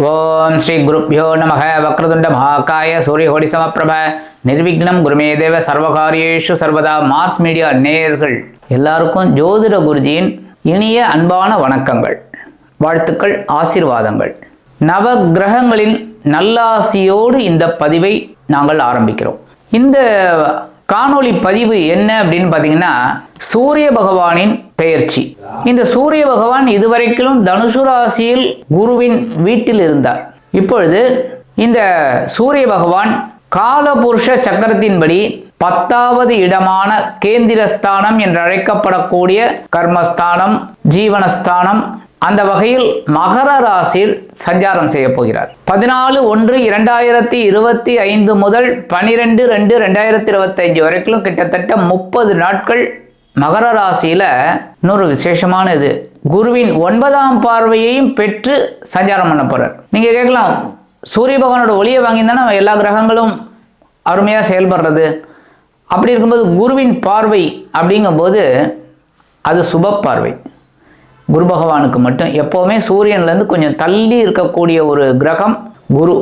ஓம் ஸ்ரீ குருப்பியோ நமக. வக்ரதுண்ட மகாகாய சூரியகோடி சமப்பிரப. நிர்விக்னம் குருமே தேவ சர்வகாரியேஷு சர்வதா மார்ஸ் மீடியா நேயர்கள். எல்லாருக்கும் ஜோதிட குருஜியின் இனிய அன்பான வணக்கங்கள். வாழ்த்துக்கள் ஆசீர்வாதங்கள். நவ கிரகங்களின் நல்லாசியோடு இந்த பதிவை நாங்கள் ஆரம்பிக்கிறோம். இந்த காணொளி பதிவு என்ன அப்படின்னு பார்த்தீங்கன்னா சூரிய பகவானின் பெயர்ச்சி. இந்த சூரிய பகவான் இதுவரைக்கும் தனுசு ராசியில் குருவின் வீட்டில் இருந்தார். இப்பொழுது இந்த சூரிய பகவான் காலபுருஷ சக்கரத்தின்படி பத்தாவது இடமான கேந்திரஸ்தானம் என்று அழைக்கப்படக்கூடிய கர்மஸ்தானம் ஜீவனஸ்தானம் அந்த வகையில் மகர ராசியில் சஞ்சாரம் செய்ய போகிறார். பதினாலு ஒன்று இரண்டாயிரத்தி இருபத்தி ஐந்து முதல் பனிரெண்டு ரெண்டு ரெண்டாயிரத்தி இருபத்தைந்து வரைக்கும் கிட்டத்தட்ட முப்பது நாட்கள் மகர ராசியில இன்னொரு விசேஷமான இது குருவின் ஒன்பதாம் பார்வையையும் பெற்று சஞ்சாரம் பண்ண போறார். நீங்க கேட்கலாம் சூரிய பகவானோட ஒளியை வாங்கியிருந்தா நம்ம எல்லா கிரகங்களும் அருமையாக செயல்படுறது. அப்படி இருக்கும்போது குருவின் பார்வை அப்படிங்கும்போது அது சுப பார்வை. குரு பகவானுக்கு மட்டும் எப்போவுமே சூரியன்லேருந்து கொஞ்சம் தள்ளி இருக்கக்கூடிய ஒரு கிரகம் குரு.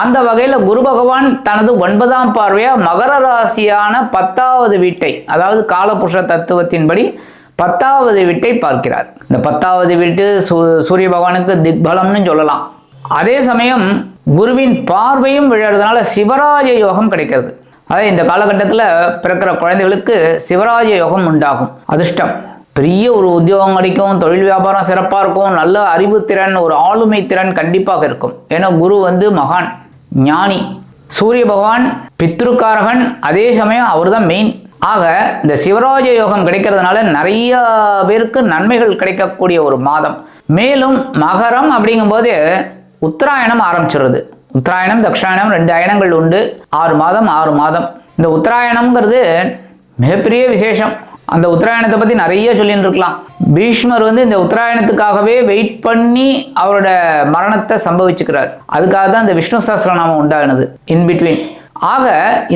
அந்த வகையில் குரு பகவான் தனது ஒன்பதாம் பார்வையாக மகர ராசியான பத்தாவது வீட்டை அதாவது காலபுருஷ தத்துவத்தின்படி பத்தாவது வீட்டை பார்க்கிறார். இந்த பத்தாவது வீட்டு சூ சூரிய பகவானுக்கு திக்பலம்னு சொல்லலாம். அதே சமயம் குருவின் பார்வையும் விழறதுனால சிவராஜ யோகம் கிடைக்கிறது. அதாவது இந்த காலகட்டத்தில் பிறக்கிற குழந்தைகளுக்கு சிவராஜ யோகம் உண்டாகும். அதிர்ஷ்டம். பெரிய ஒரு உத்தியோகம் கிடைக்கும் தொழில் வியாபாரம் சிறப்பாக இருக்கும் நல்ல அறிவுத்திறன் ஒரு ஆளுமை திறன் கண்டிப்பாக இருக்கும். ஏன்னா குரு வந்து மகான். ஞானி. சூரிய பகவான் பித்ருக்காரகன் அதே சமயம் அவர் தான் மெயின் ஆக இந்த சிவராஜ யோகம் கிடைக்கிறதுனால நிறைய பேருக்கு நன்மைகள் கிடைக்கக்கூடிய ஒரு மாதம். மேலும் மகரம் அப்படிங்கும்போது உத்தராயணம் ஆரம்பிச்சிருது. உத்தராயணம் தக்ஷாயணம் ரெண்டு அயனங்கள் உண்டு. ஆறு மாதம் ஆறு மாதம். இந்த உத்தராயணம்ங்கிறது மிகப்பெரிய விசேஷம். அந்த உத்தராயணத்தை பற்றி நிறைய சொல்லிட்டு இருக்கலாம் பீஷ்மர் வந்து இந்த உத்தராயணத்துக்காகவே வெயிட் பண்ணி அவரோட மரணத்தை சம்பவிச்சுக்கிறார். அதுக்காக தான் இந்த விஷ்ணு சஹஸ்ரநாமம் உண்டானது இன் பிட்வீன் ஆக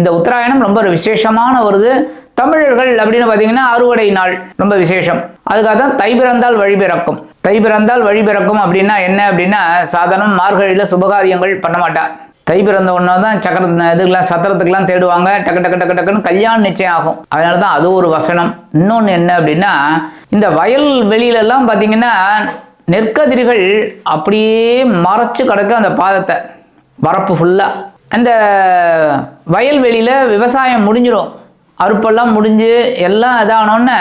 இந்த உத்தராயணம் ரொம்ப ஒரு விசேஷமான வருது தமிழர்கள் அப்படின்னு பார்த்தீங்கன்னா அறுவடை நாள் ரொம்ப விசேஷம். அதுக்காக தான் தை பிறந்தால் வழி பிறக்கும். தை பிறந்தால் வழி பிறக்கும் அப்படின்னா என்ன அப்படின்னா சாதாரண மார்கழியில் சுபகாரியங்கள் பண்ண மாட்டா தை பிறந்த ஒன்றா தான் சக்கர இதுக்கெல்லாம் சத்திரத்துக்கெல்லாம் தேடுவாங்க. டக்கு டக்கு டக்கு டக்குன்னு கல்யாணம் நிச்சயம் ஆகும். அதனால தான் அது ஒரு வசனம். இன்னொன்று என்ன அப்படின்னா இந்த வயல் வெளியிலலாம் பார்த்தீங்கன்னா நெற்கதிர்கள் அப்படியே மறைச்சு கிடக்கு அந்த பாதத்தை. வரப்பு ஃபுல்லாக அந்த வயல்வெளியில் விவசாயம் முடிஞ்சிடும் அறுப்பெல்லாம் முடிஞ்சு எல்லாம் இதானோன்னு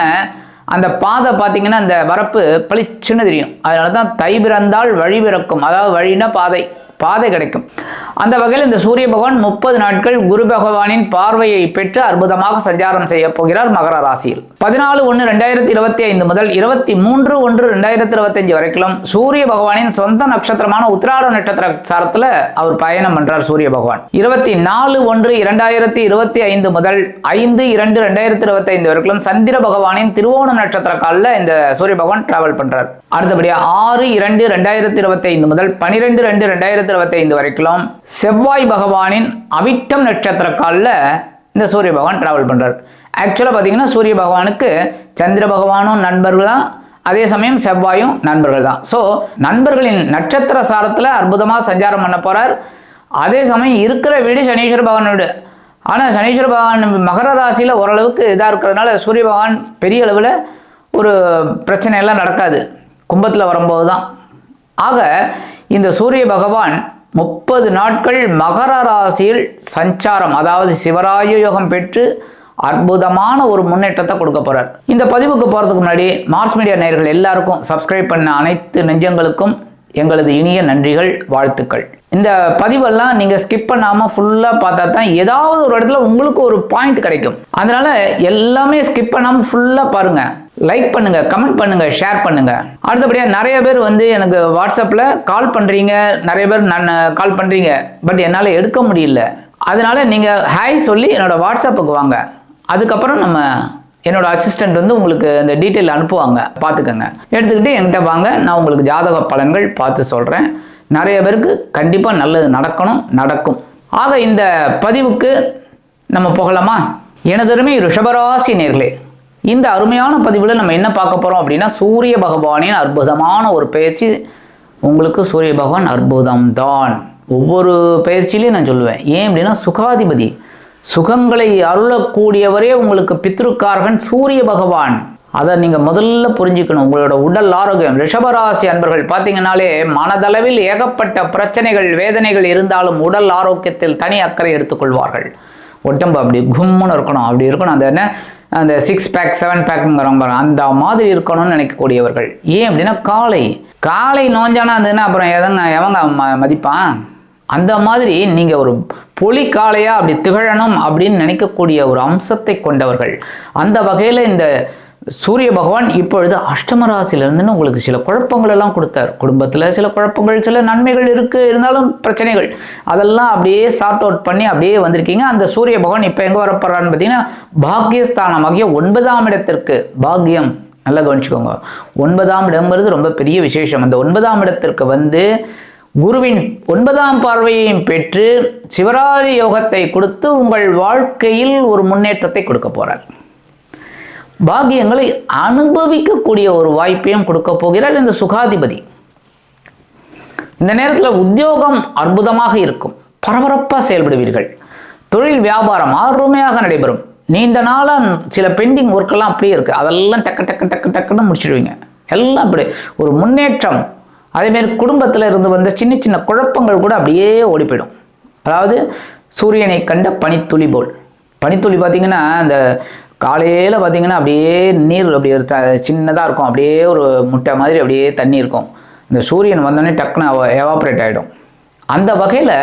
அந்த பாதை பார்த்தீங்கன்னா அந்த வரப்பு பளிச்சுன்னு தெரியும். அதனால தான் தை பிறந்தால் வழி பிறக்கும். அதாவது வழின்னா பாதை. பாதை கிடைக்கும். அந்த வகையில் இந்த சூரிய பகவான் முப்பது நாட்கள் குரு பகவானின் பார்வையை பெற்று அற்புதமாக சஞ்சாரம் செய்ய போகிறார் மகர ராசியில். பதினாலு ஒன்று ரெண்டாயிரத்தி இருபத்தி ஐந்து முதல் இருபத்தி மூன்று ஒன்று ரெண்டாயிரத்தி இருபத்தஞ்சு வரைக்கும் சூரிய பகவானின் சொந்த நட்சத்திரமான உத்திராட நட்சத்திர சாரத்தில் அவர் பயணம் பண்றார் சூரிய பகவான். இருபத்தி நாலு ஒன்று இரண்டாயிரத்தி இருபத்தி ஐந்து முதல் ஐந்து இரண்டு ரெண்டாயிரத்தி இருபத்தி ஐந்து வரைக்கும் சந்திர பகவானின் திருவோண நட்சத்திர காலில் இந்த சூரிய பகவான் டிராவல் பண்றார். அடுத்தபடியாக ஆறு இரண்டு ரெண்டாயிரத்தி இருபத்தி ஐந்து முதல் பனிரெண்டு ரெண்டு ரெண்டாயிரத்தி இருபத்தி ஐந்து வரைக்கும் செவ்வாய் பகவானின் அவிட்டம் நட்சத்திர காலில் இந்த சூரிய பகவான் டிராவல் பண்றார். ஆக்சுவலாக பார்த்தீங்கன்னா சூரிய பகவானுக்கு சந்திர பகவானும் நண்பர்கள் தான். அதே சமயம் செவ்வாயும் நண்பர்கள் தான். ஸோ நண்பர்களின் நட்சத்திர சாரத்தில் அற்புதமாக சஞ்சாரம் பண்ண போறார். அதே சமயம் இருக்கிற வீடு சனீஸ்வர பகவான் வீடு. ஆனால் சனீஸ்வர பகவான் மகர ராசியில் ஓரளவுக்கு இதாக இருக்கிறதுனால சூரிய பகவான் பெரிய அளவில் ஒரு பிரச்சனையெல்லாம் நடக்காது. கும்பத்தில் வரும்போது தான். ஆக இந்த சூரிய பகவான் முப்பது நாட்கள் மகர ராசியில் சஞ்சாரம் அதாவது சிவராய யோகம் பெற்று அற்புதமான ஒரு முன்னேற்றத்தை கொடுக்க போறார். இந்த பதிவுக்கு போகிறதுக்கு முன்னாடி மார்ஸ் மீடியா நேர்கள் எல்லாருக்கும் சப்ஸ்கிரைப் பண்ண அனைத்து நெஞ்சங்களுக்கும் எங்களது இனிய நன்றிகள் வாழ்த்துக்கள். இந்த பதிவெல்லாம் நீங்கள் ஸ்கிப் பண்ணாமல் ஃபுல்லாக பார்த்தா தான் ஏதாவது ஒரு இடத்துல உங்களுக்கு ஒரு பாயிண்ட் கிடைக்கும். அதனால எல்லாமே ஸ்கிப் பண்ணாமல் ஃபுல்லாக பாருங்க. லைக் பண்ணுங்க கமெண்ட் பண்ணுங்க ஷேர் பண்ணுங்க. அடுத்தபடியாக நிறைய பேர் வந்து எனக்கு வாட்ஸ்அப்பில் கால் பண்ணுறீங்க நிறைய பேர் நான் கால் பண்ணுறீங்க பட் என்னால் எடுக்க முடியல. அதனால நீங்கள் ஹாய் சொல்லி என்னோட வாட்ஸ்அப்புக்கு வாங்க. அதுக்கப்புறம் நம்ம என்னோட அசிஸ்டண்ட் வந்து உங்களுக்கு அந்த டீட்டெயில் அனுப்புவாங்க. பார்த்துக்கோங்க. எடுத்துக்கிட்டு என்கிட்ட வாங்க. நான் உங்களுக்கு ஜாதக பலன்கள் பார்த்து சொல்கிறேன் நிறைய பேருக்கு கண்டிப்பாக நல்லது நடக்கணும் நடக்கும். ஆக இந்த பதிவுக்கு நம்ம போகலாமா? எனதருமை ரிஷபராசி நேர்களே இந்த அருமையான பதிவில் நம்ம என்ன பார்க்க போகிறோம் அப்படின்னா சூரிய பகவானின் அற்புதமான ஒரு பயிற்சி உங்களுக்கு சூரிய பகவான் அற்புதம் தான் ஒவ்வொரு பயிற்சியிலையும் நான் சொல்லுவேன். ஏன் அப்படின்னா சுகாதிபதி சுகங்களை அருளக்கூடியவரே உங்களுக்கு பித்ருக்காரகன் சூரிய பகவான். அதை நீங்கள் முதல்ல புரிஞ்சுக்கணும். உங்களோட உடல் ஆரோக்கியம். ரிஷபராசி அன்பர்கள் பார்த்தீங்கன்னாலே மனதளவில் ஏகப்பட்ட பிரச்சனைகள் வேதனைகள் இருந்தாலும் உடல் ஆரோக்கியத்தில் தனி அக்கறை எடுத்துக்கொள்வார்கள். உடம்பு அப்படி கும்முன்னு இருக்கணும். அப்படி இருக்கணும். அந்த என்ன? அந்த சிக்ஸ் பேக் செவன் பேக்குங்கிறவங்க அந்த மாதிரி இருக்கணும்னு நினைக்கக்கூடியவர்கள். ஏன் அப்படின்னா காலை. காலை நோஞ்சானா அதுன்னா அப்புறம் எதங்க? எவங்க ம மதிப்பான்? அந்த மாதிரி நீங்கள் ஒரு பொலிக்காலையாக அப்படி திகழணும் அப்படின்னு நினைக்கக்கூடிய ஒரு அம்சத்தை கொண்டவர்கள். அந்த வகையில் இந்த சூரிய பகவான் இப்பொழுது அஷ்டமராசிலிருந்துன்னு உங்களுக்கு சில குழப்பங்கள் எல்லாம் கொடுத்தார். குடும்பத்தில் சில குழப்பங்கள் சில நன்மைகள் இருக்குது இருந்தாலும் பிரச்சனைகள். அதெல்லாம் அப்படியே சார்ட் அவுட் பண்ணி அப்படியே வந்திருக்கீங்க. அந்த சூரிய பகவான் இப்போ எங்கே வரப்படுறான்னு பார்த்தீங்கன்னா பாக்கியஸ்தானமாகிய ஒன்பதாம் இடத்திற்கு. பாக்கியம் நல்லா கவனிச்சுக்கோங்க. ஒன்பதாம் இடங்கிறது ரொம்ப பெரிய விசேஷம். அந்த ஒன்பதாம் இடத்திற்கு வந்து குருவின் ஒன்பதாம் பார்வையையும் பெற்று சிவராஜ யோகத்தை கொடுத்து உங்கள் வாழ்க்கையில் ஒரு முன்னேற்றத்தை கொடுக்க போகிறார் பாக்கியங்களை அனுபவிக்கக்கூடிய ஒரு வாய்ப்பையும் கொடுக்க போகிறார் இந்த சுகாதிபதி. இந்த நேரத்தில் உத்தியோகம் அற்புதமாக இருக்கும். பரபரப்பாக செயல்படுவீர்கள். தொழில் வியாபாரம் ஆர்வமையாக நடைபெறும். நீண்ட நாளாக சில பெண்டிங் ஒர்க்கெல்லாம் அப்படியே இருக்குது அதெல்லாம் டக்கு டக்கு டக்கு டக்குன்னு முடிச்சிடுவீங்க. எல்லாம் அப்படி ஒரு முன்னேற்றம். அதேமாரி குடும்பத்தில் இருந்து வந்த சின்ன சின்ன குழப்பங்கள் கூட அப்படியே ஓடி போயிடும். அதாவது சூரியனை கண்ட பனித்துளி போல். பனித்துளி பார்த்திங்கன்னா அந்த காலையில் பார்த்தீங்கன்னா அப்படியே நீர் அப்படியே த சின்னதாக இருக்கும். அப்படியே ஒரு முட்டை மாதிரி அப்படியே தண்ணி இருக்கும். இந்த சூரியன் வந்தோடனே டக்குன்னு எவாப்ரேட் ஆகிடும் அந்த வகையில்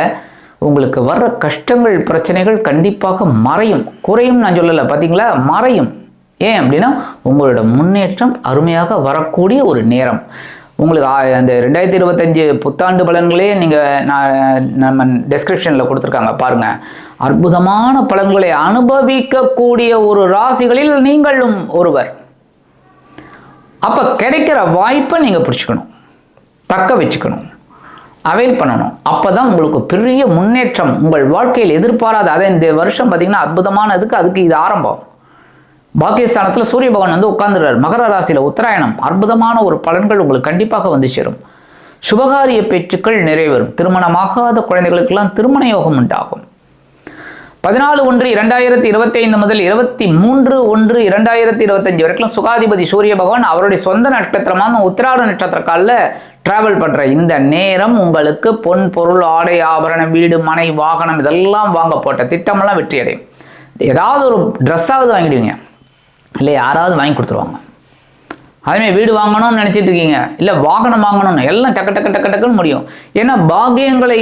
உங்களுக்கு வர்ற கஷ்டங்கள் பிரச்சனைகள் கண்டிப்பாக மறையும். குறையும் நான் சொல்லலை. பார்த்தீங்களா மறையும். ஏன் அப்படின்னா உங்களோட முன்னேற்றம் அருமையாக வரக்கூடிய ஒரு நேரம். உங்களுக்கு அந்த ரெண்டாயிரத்தி இருபத்தஞ்சு புத்தாண்டு பலன்களே நீங்கள் நான் நம்ம டெஸ்கிரிப்ஷனில் கொடுத்துருக்காங்க. பாருங்கள் அற்புதமான பலன்களை அனுபவிக்கக்கூடிய ஒரு ராசிகளில் நீங்களும் ஒருவர். அப்போ கிடைக்கிற வாய்ப்பை நீங்கள் பிடிச்சிக்கணும். தக்க வச்சுக்கணும். அவைல் பண்ணணும். அப்போ தான் உங்களுக்கு பெரிய முன்னேற்றம் உங்கள் வாழ்க்கையில் எதிர்பாராத அதை இந்த வருஷம் பார்த்தீங்கன்னா அற்புதமானதுக்கு அதுக்கு இது ஆரம்பம். பாக்கியஸ்தானத்தில் சூரிய பகவான் வந்து உட்கார்ந்துடுறார். மகர ராசியில் உத்தராயணம் அற்புதமான ஒரு பலன்கள் உங்களுக்கு கண்டிப்பாக வந்து சேரும். சுபகாரிய பேச்சுக்கள் நிறைவேறும். திருமணமாகாத குழந்தைகளுக்கெல்லாம் திருமண யோகம் உண்டாகும். பதினாலு ஒன்று இரண்டாயிரத்தி இருபத்தி ஐந்து முதல் இருபத்தி மூன்று ஒன்று இரண்டாயிரத்தி இருபத்தஞ்சு வரைக்கும் சுகாதிபதி சூரிய பகவான் அவருடைய சொந்த நட்சத்திரமான உத்திராட நட்சத்திர காலில் டிராவல் பண்ணுற இந்த நேரம் உங்களுக்கு பொன் பொருள் ஆடை ஆபரணம் வீடு மனை வாகனம் இதெல்லாம் வாங்க போட்ட திட்டமெல்லாம் வெற்றி அடையும் ஏதாவது ஒரு ட்ரெஸ்ஸாவது வாங்கிடுவீங்க. இல்லை யாராவது வாங்கி கொடுத்துருவாங்க. அதேமாதிரி வீடு வாங்கணும்னு நினச்சிட்டு இருக்கீங்க. இல்லை வாகனம் வாங்கணும்னு எல்லாம் டக்கு டக்கு டக்கு டக்குன்னு முடியும். ஏன்னா பாகியங்களை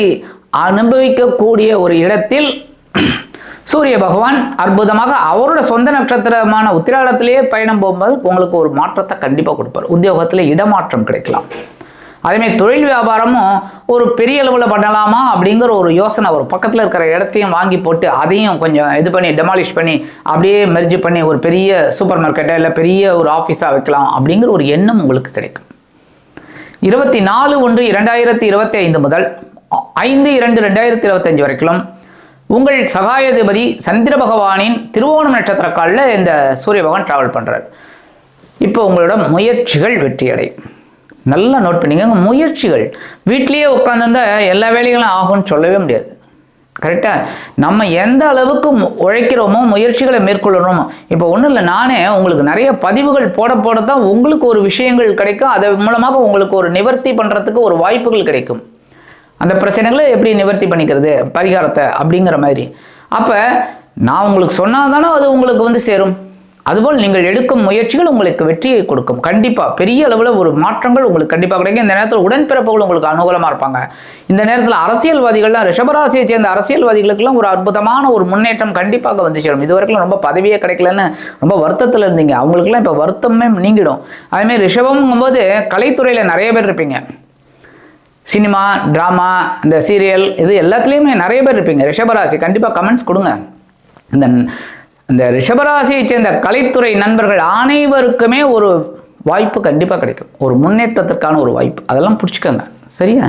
அனுபவிக்கக்கூடிய ஒரு இடத்தில் சூரிய பகவான் அற்புதமாக அவரோட சொந்த நட்சத்திரமான உத்திராடத்திலேயே பயணம் போகும்போது உங்களுக்கு ஒரு மாற்றத்தை கண்டிப்பாக கொடுப்பார். உத்தியோகத்தில் இடமாற்றம் கிடைக்கலாம். அதேமாதிரி தொழில் வியாபாரமும் ஒரு பெரிய அளவில் பண்ணலாமா அப்படிங்கிற ஒரு யோசனை ஒரு பக்கத்தில் இருக்கிற இடத்தையும் வாங்கி போட்டு அதையும் கொஞ்சம் இது பண்ணி டெமாலிஷ் பண்ணி அப்படியே மெர்ஜ் பண்ணி ஒரு பெரிய சூப்பர் மார்க்கெட்டை இல்லை பெரிய ஒரு ஆஃபீஸாக வைக்கலாம் அப்படிங்கிற ஒரு எண்ணம் உங்களுக்கு கிடைக்கும். இருபத்தி நாலு ஒன்று இரண்டாயிரத்தி இருபத்தி ஐந்து முதல் ஐந்து இரண்டு ரெண்டாயிரத்தி இருபத்தஞ்சு வரைக்கும் உங்கள் சகாயாதிபதி சந்திர பகவானின் திருவோணம் நட்சத்திர காலில் இந்த சூரிய பகவான் ட்ராவல் பண்ணுறார் இப்போ உங்களோட முயற்சிகள் வெற்றியடையும். நல்லா நோட் பண்ணிக்கோங்க. முயற்சிகள். வீட்லேயே உட்காந்துருந்தா எல்லா வேலைகளும் ஆகும்னு சொல்லவே முடியாது. கரெக்டாக நம்ம எந்த அளவுக்கு உழைக்கிறோமோ முயற்சிகளை மேற்கொள்ளணுமோ இப்போ ஒன்றும் இல்லை நானே உங்களுக்கு நிறைய பதிவுகள் போட போட தான் உங்களுக்கு ஒரு விஷயங்கள் கிடைக்கும். அதன் மூலமாக உங்களுக்கு ஒரு நிவர்த்தி பண்ணுறதுக்கு ஒரு வாய்ப்புகள் கிடைக்கும். அந்த பிரச்சனைகளை எப்படி நிவர்த்தி பண்ணிக்கிறது? பரிகாரத்தை அப்படிங்கிற மாதிரி. அப்போ நான் உங்களுக்கு சொன்னால் தானே அது உங்களுக்கு வந்து சேரும். அதுபோல் நீங்கள் எடுக்கும் முயற்சிகள் உங்களுக்கு வெற்றியை கொடுக்கும். கண்டிப்பாக பெரிய அளவில் ஒரு மாற்றங்கள் உங்களுக்கு கண்டிப்பாக கிடைக்கும். இந்த நேரத்தில் உடன்பிறப்புகள் உங்களுக்கு அனுகூலமாக இருப்பாங்க. இந்த நேரத்தில் அரசியல்வாதிகள்லாம் ரிஷபராசியை சேர்ந்த அரசியல்வாதிகளுக்கெல்லாம் ஒரு அற்புதமான ஒரு முன்னேற்றம் கண்டிப்பாக வந்து சேரும். இது வரைக்கும் ரொம்ப பதவியே கிடைக்கலன்னு ரொம்ப வருத்தத்தில் இருந்தீங்க. அவங்களுக்குலாம் இப்போ வருத்தமே நீங்கிடும். அதேமாதிரி ரிஷபம்ங்கும்போது கலைத்துறையில் நிறைய பேர் இருப்பீங்க. சினிமா ட்ராமா இந்த சீரியல் இது எல்லாத்துலேயுமே நிறைய பேர் இருப்பீங்க. ரிஷபராசி கண்டிப்பாக கமெண்ட்ஸ் கொடுங்க. இந்த இந்த ரிஷபராசியை சேர்ந்த கலைத்துறை நண்பர்கள் அனைவருக்குமே ஒரு வாய்ப்பு கண்டிப்பாக கிடைக்கும். ஒரு முன்னேற்றத்திற்கான ஒரு வாய்ப்பு. அதெல்லாம் பிடிச்சிக்கோங்க. சரியா?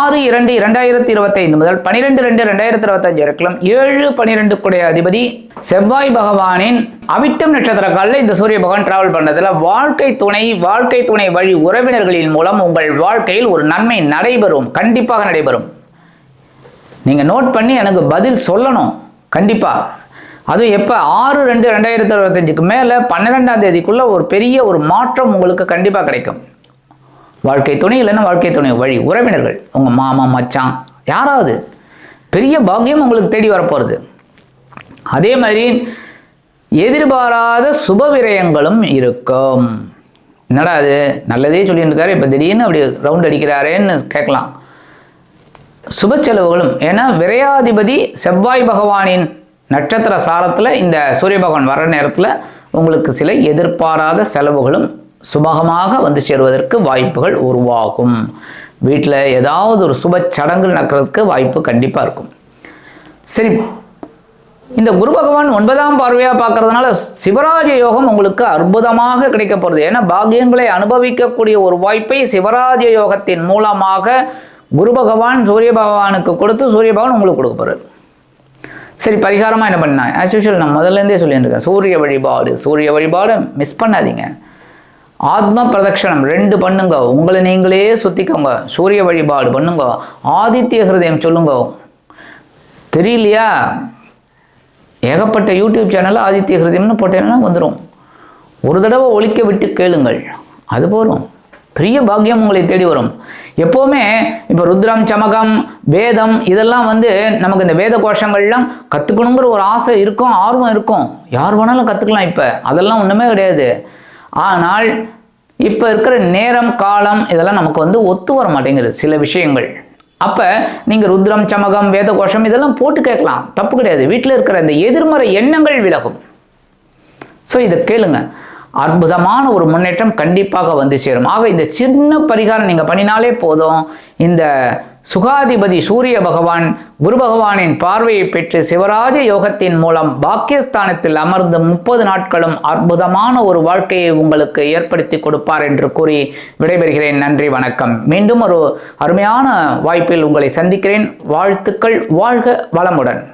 ஆறு இரண்டு இரண்டாயிரத்தி இருபத்தைந்து முதல் பனிரெண்டு ரெண்டு ரெண்டாயிரத்தி இருபத்தஞ்சு வரைக்கும் ஏழு பனிரெண்டு குடைய அதிபதி செவ்வாய் பகவானின் அவிட்டம் நட்சத்திர காலில் இந்த சூரிய பகவான் டிராவல் பண்ணதில் வாழ்க்கை துணை வாழ்க்கை துணை வழி உறவினர்களின் மூலம் உங்கள் வாழ்க்கையில் ஒரு நன்மை நடைபெறும். கண்டிப்பாக நடைபெறும். நீங்கள் நோட் பண்ணி எனக்கு பதில் சொல்லணும். கண்டிப்பாக அதுவும் எப்போ? ஆறு ரெண்டு ரெண்டாயிரத்தி இருபத்தஞ்சுக்கு மேலே பன்னிரெண்டாம் தேதிக்குள்ளே ஒரு பெரிய ஒரு மாற்றம் உங்களுக்கு கண்டிப்பாக கிடைக்கும். வாழ்க்கை துணை இல்லைன்னா வாழ்க்கை துணை வழி. உறவினர்கள் உங்கள் மாமா மச்சான் யாராவது. பெரிய பாக்கியம் உங்களுக்கு தேடி வரப்போகிறது அதே மாதிரி எதிர்பாராத சுப விரயங்களும் இருக்கும். என்னடா அது நல்லதே சொல்லியிருக்காரு இப்போ திடீர்னு அப்படி ரவுண்ட் அடிக்கிறாரேன்னு கேட்கலாம். சுப செலவுகளும். ஏன்னா விரையாதிபதி செவ்வாய் பகவானின் நட்சத்திர சாரத்தில் இந்த சூரிய பகவான் வர நேரத்தில் உங்களுக்கு சில எதிர்பாராத செலவுகளும் சுமகமாக வந்து சேருவதற்கு வாய்ப்புகள் உருவாகும். வீட்டில் ஏதாவது ஒரு சுப சடங்கு நடக்கிறதுக்கு வாய்ப்பு கண்டிப்பாக இருக்கும். சரி இந்த குரு பகவான் ஒன்பதாம் பார்வையாக பார்க்கறதுனால சிவராஜ யோகம் உங்களுக்கு அற்புதமாக கிடைக்க போகிறது ஏன்னா பாக்கியங்களை அனுபவிக்கக்கூடிய ஒரு வாய்ப்பை சிவராஜ யோகத்தின் மூலமாக குரு பகவான் சூரிய பகவானுக்கு கொடுத்து சூரிய பகவான் உங்களுக்கு கொடுக்க போகிறார் சரி பரிகாரமாக என்ன பண்ணேன் ஆஸ் யூஷுவல் நான் முதல்லேருந்தே சொல்லியிருக்கேன் சூரிய வழிபாடு. சூரிய வழிபாடு மிஸ் பண்ணாதீங்க. ஆத்ம பிரதட்சணம் ரெண்டு பண்ணுங்க. உங்களை நீங்களே சுத்திக்கோங்க. சூரிய வழிபாடு பண்ணுங்க. ஆதித்ய ஹிருதயம் சொல்லுங்க. தெரியலையா? ஏகப்பட்ட யூடியூப் சேனலில் ஆதித்ய ஹிருதயம்னு போட்டேன்னா வந்துடும் ஒரு தடவை ஒழிக்க விட்டு கேளுங்கள். அது போகிறோம் பெரிய பாக்கியம் உங்களை தேடி வரும். எப்போவுமே இப்போ ருத்ரம் சமகம் வேதம் இதெல்லாம் வந்து நமக்கு இந்த வேத கோஷங்கள்லாம் கற்றுக்கணுங்கிற ஒரு ஆசை இருக்கும் ஆர்வம் இருக்கும். யார் வேணாலும் கற்றுக்கலாம் இப்போ. அதெல்லாம் ஒன்றுமே கிடையாது. ஆனால் இப்போ இருக்கிற நேரம் காலம் இதெல்லாம் நமக்கு வந்து ஒத்து வர மாட்டேங்குது சில விஷயங்கள். அப்போ நீங்கள் ருத்ரம் சமகம் வேத கோஷம் இதெல்லாம் போட்டு கேட்கலாம். தப்பு கிடையாது. வீட்டில் இருக்கிற இந்த எதிர்மறை எண்ணங்கள் விலகும். ஸோ இதை கேளுங்க. அற்புதமான ஒரு முன்னேற்றம் கண்டிப்பாக வந்து சேரும். ஆக இந்த சின்ன பரிகாரம் நீங்கள் பண்ணினாலே போதும். இந்த சுகாதிபதி சூரிய பகவான் குரு பகவானின் பார்வையை பெற்று சிவராஜ யோகத்தின் மூலம் பாக்கியஸ்தானத்தில் அமர்ந்து முப்பது நாட்களும் அற்புதமான ஒரு வாழ்க்கையை உங்களுக்கு ஏற்படுத்தி கொடுப்பார் என்று கூறி விடைபெறுகிறேன். நன்றி வணக்கம். மீண்டும் ஒரு அருமையான வாய்ப்பில் உங்களை சந்திக்கிறேன். வாழ்த்துக்கள். வாழ்க வளமுடன்.